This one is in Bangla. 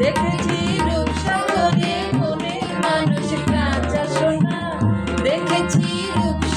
দেখেছি রূপসাগরে মনে মানুষ কাঁচা সোনা। দেখেছি রূপ